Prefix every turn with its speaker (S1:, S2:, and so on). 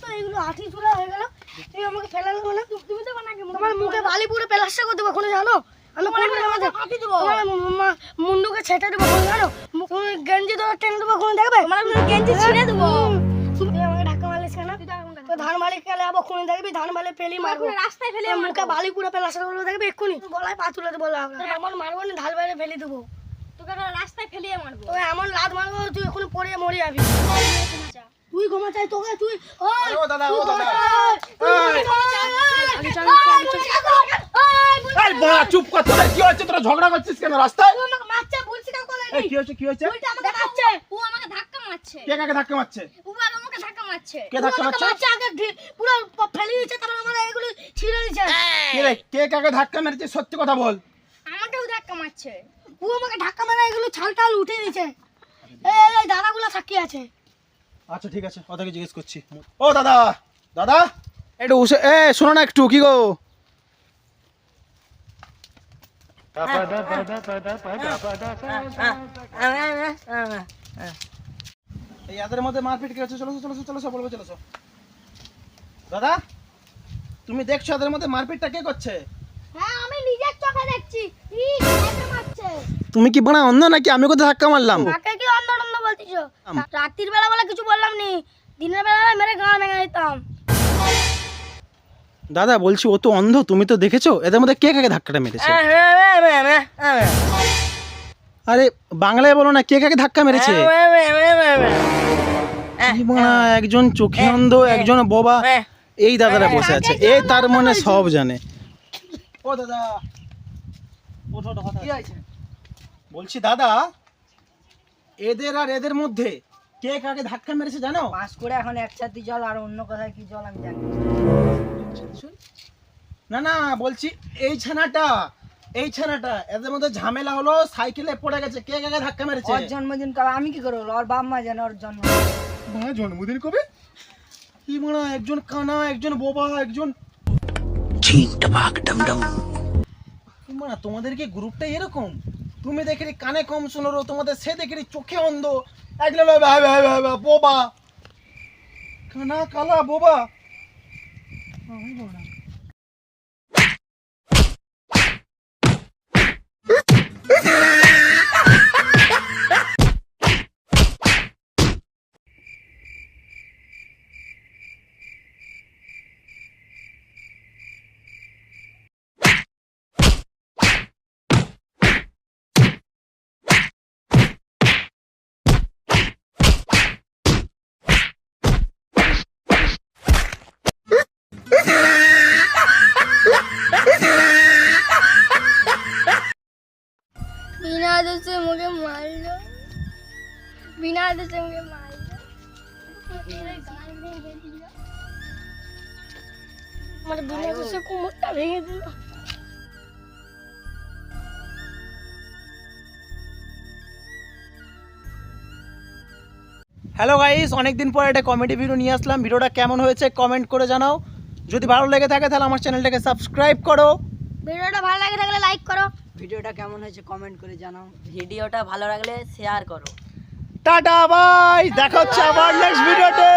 S1: তো এইগুলো আঠি চূড়া হয়ে গেল। তুমি আমাকে ফেলে না তুমি দেবো নাকি তোমার মুখে বালি পুরো প্লাস্টার করে দেবো কোনো জানো? আমি মুন্ডুকে ছেটে দেবো কোনো জানো? তুমি গেঞ্জি দেবো টেনে দেবো কোনো দেখবে? গেঞ্জি ছিঁড়ে দেবো। আমাকে ধাক্কা মারলিস কেন? ধান বালি খেলে যাব খুনে দেখবি ধান বালি পেলি মারবো। রাস্তায় ফেলে মুখে বালি পুরো প্লাস্টার করে দেখবি এক্ষুনি। গলায় পা তুলে দেবো আমার মারবো না ঢাল বাইরে ফেলে দেবো।
S2: তোকে রাস্তায় ফেলিয়ে মারবো।
S1: তোকে এমন লাত মারবো তুই এখন পড়ে মরে যাবি। তুই ক্ষমা চাই তোকে তুই
S3: ও দাদা, দাদা। বাড়া চুপ কর তোরা কি হচ্ছে? তোরা ঝগড়া করছিস কেন রাস্তায়?
S1: তুই আমাকে মারছে, বলছি কাউকে বলে
S3: এই কি হচ্ছে কি হচ্ছে
S1: উল্টে আমাকে মারছে।
S2: ও আমাকে ধাক্কা মারছে।
S3: কে কাকে ধাক্কা মারছে?
S2: ও আর আমাকে ধাক্কা মারছে।
S3: কে ধাক্কা মারছে?
S1: মারছে, আগে পুরো ফেলে দিচ্ছে, তারপর আমার এগুলো ছিঁড়ে দিচ্ছে।
S3: কে কে কাকে ধাক্কা মেরেছে? সত্যি কথা বল।
S2: আমাকেও ধাক্কা মারছে।
S1: ও আমাকে ধাক্কা মেরে এগুলো ছাল টাল উঠে দিচ্ছে এই, দাদাগুলো সাক্ষী আছে।
S3: আচ্ছা ঠিক আছে ওদেরকে জিজ্ঞেস করছি। ও দাদা দাদা? একটু উসে এ শোনো না একটু কি গো? এই এদের মধ্যে মারপিট কি চলো চলো চলো চলো বলব চলো দাদা তুমি দেখছ এদের মধ্যে মারপিটটা কে করছে?
S1: হ্যাঁ আমি নিজের চোখে দেখছি।
S3: তুমি কি বানা অন্ধ নাকি? আমি কোথায় ধাক্কা মারলাম?
S1: কাকে কি অন্ধ অন্ধ বলতিস রাত্রির বেলা বলে কিছু বললাম নি। দিনের বেলা মেরে গাঁ ভেঙে দিতাম।
S3: দাদা বলছি ও তো অন্ধ তুমি তো দেখেছ? এদের মধ্যে কে কাকে ধাক্কাটা মেরেছে? আরে বাংলায় বলো না কে কাকে ধাক্কা মেরেছে? একজন চোখে অন্ধ একজন বোবা। এই দাদারা বসে আছে। এ তার মনে সব জানে। ও দাদা। কথা আছে। বলছি দাদা এদের আর এদের মধ্যে কে কাকে ধাক্কা মেরেছে জানো?
S4: পাস করে এখন এক একসাথে জল আর অন্য কোথায় কি জল আমি জানি না।
S3: না বলছি এই ছানাটা এই ছানাটা এদের মধ্যে ঝামেলা হলো সাইকেলে পড়ে গেছে কে কাকে ধাক্কা মেরেছে?
S4: ওর জন্মদিন কবে? আমি কি করব? ওর বাপ মা জানে ওর জন্ম।
S3: মা জন্মদিন কবে? কি মানা একজন কানা একজন বোবা একজন কি মানা তোমাদের কি গ্রুপটা এরকম? তুমি দেখি কানে কম শুনোর তোমাদের সে দেখি চোখে অন্ধ। একলা ভাই ভাই ভাই ভাই, বোবা। কানা কালা বোবা? আমি বললাম।
S1: বিনা দোষে মুখে মারলো বিনা দোষে মুখে মারলো আমার বিনা দোষে কোমরটা ভেঙে দিল।
S3: হ্যালো গাইস অনেকদিন পর একটা কমেডি ভিডিও নিয়ে আসলাম। ভিডিওটা কেমন হয়েছে কমেন্ট করে জানাও। যদি ভালো লেগে থাকে তাহলে আমার চ্যানেলটাকে সাবস্ক্রাইব করো।
S1: ভিডিওটা ভালো লাগে থাকলে লাইক করো।
S4: ভিডিওটা কেমন হয়েছে কমেন্ট করে জানাও ভিডিওটা ভালো লাগলে শেয়ার করো
S3: টাটা বাই দেখা হচ্ছে আবার নেক্সট ভিডিওতে